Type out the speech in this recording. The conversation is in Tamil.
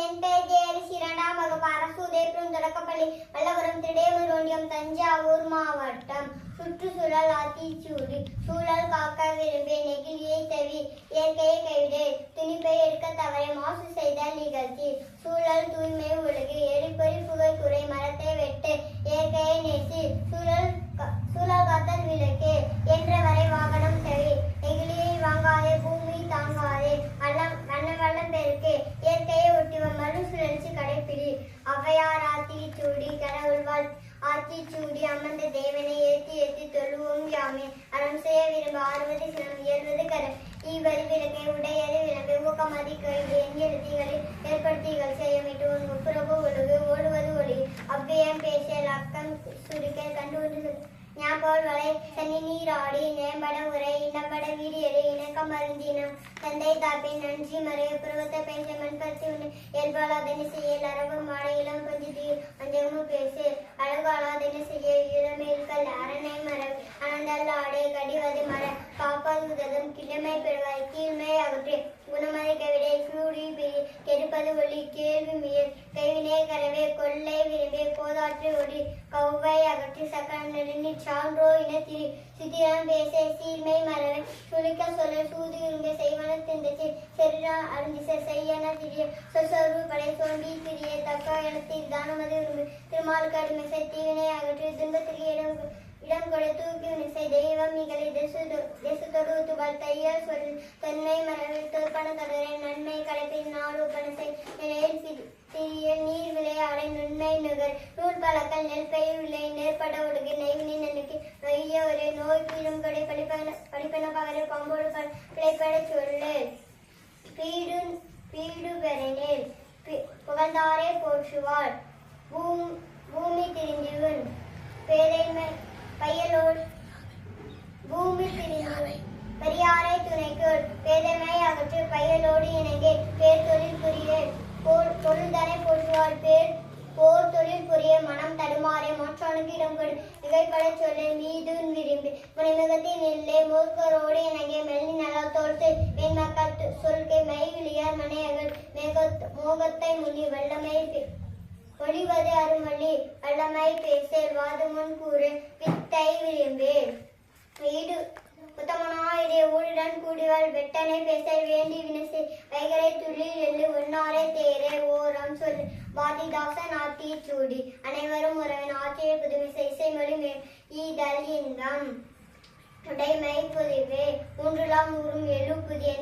என் பெயர் ஜெயரிசி இரண்டாம் வகுப்பு அரசு உதயபுரம் தொடக்கப்பள்ளி வல்லபுரம் திடையமூர் ஒன்றியம் தஞ்சாவூர் மாவட்டம் சுற்றுச்சூழல் ஆத்திச்சூடி சூழல் காக்க விரும்பி நெகிழியை தவி இயற்கையை கைவிடு துணிப்பை எடுக்க தவறை மாசு செய்த நிகழ்ச்சி சூழல் தூய்மை ஆத்திச்சூடி அமர்ந்த தேவனை ஏற்றி ஏற்றி தொழுவோம் யாமே. அறம் செய்ய விரும்ப ஆறுவது சினம் இயல்வது கரம். ஈவரி விளக்கை உடையது விளம்பு ஊக்கமதி கைது எண் எழுத்திகளில் ஏற்படுத்திகள் செய்யமிட்டு உன் முப்புறவு ஒழுகு ஓடுவது ஒளி. அவ்வியம் பேசல் அக்கம் சுருக்க கண்டு ஒன்று ஞாபகம் வரை தனி நீராடி நேம்பட உரை இனப்பட வீடியரு இணக்கம் அருந்தினம். தந்தை தாப்பின் நன்றி மறைய புருவத்தை பேச மண்படுத்தி உண்டு. இயல்பால் அதனை செய்ய அரபு மாட இளம் கொஞ்சி அனந்தல்ல கடிவது மர காப்பது உதவும் கிழமை பெறுவாய். கீழ்மை அகற்றி குணமலை கவிடை கூடி பிரி கெடுப்பது ஒளி கேள்வி மீர் கைவினை கரவே கொள்ளை விரும்பி போதாற்று ஒளி. கௌவை அகற்றி சக்கர நெருங்கி சான்றோ இனத்திரி. சுத்திரம் பேச சீர்மை மரவை சுழிக்க சொல்ல சூது இருங்க செய்வன திந்தச்சி செருடா அருந்திச செய்யன திரிய. சொசரு படை சோண்டி திரிய. தக்கா இடத்தில் தானமது விரும்பு திருமால் கடுமை தீவினை அகற்றி துன்பத்திற்கு இடம் இடம் கொடுத்து தூக்கி நிசை தெய்வம் நிகழி தேசத்தொடு துகள் தையல் சொல் தன்மை மரபில் தோற்பன தொடரை நன்மை கடைப்பில் நாடு பணசை நிலையில் சிறிய நீர் விளையாடை நுண்மை நுகர். நூல் பழக்கல் நெல் பயிர் விளை நேர்பட ஒடுகு நெய்வினி நன்னுக்கு நொய்ய ஒரு நோய் கீழும் கொடை படிப்பன படிப்பன பகரை பம்போடு பிழைப்பட சொல்லு. பீடு பீடு பெறனேல் புகழ்ந்தாரே போற்றுவார். பூமி பூமி மனம் தடுமாறே மற்றவனுக்கு இடம் கொடு. மிகைப்பட சொல்லு மீது விரும்பி. முனைமுகத்தின் எல்லை மூர்க்கரோடு இணங்கிய மெல்லி நல தோர்த்து மேன்மக்கள் சொல்கை மைவிலியார் மனையகள் மேகத் மோகத்தை முனி வல்லமை பி- ஒளிவது அருமொழி. வல்லமை பேசேல் வாது முன் கூறு வித்தை விரும்பு வீடு உத்தமனாயிரே ஊருடன் கூடிவாள். வெட்டனை பேச வேண்டி வினசை. வைகரை துள்ளி எள்ளு ஒன்னாரே தேரே ஓரம் சொல் வாதிதாசன் ஆத்திய சூடி. அனைவரும் உறவின் ஆத்திய புதுவி இசை மொழி ஈதல் இன்பம் உடைமை புதிவே மூன்றுலாம் ஊரும் எழு புதிய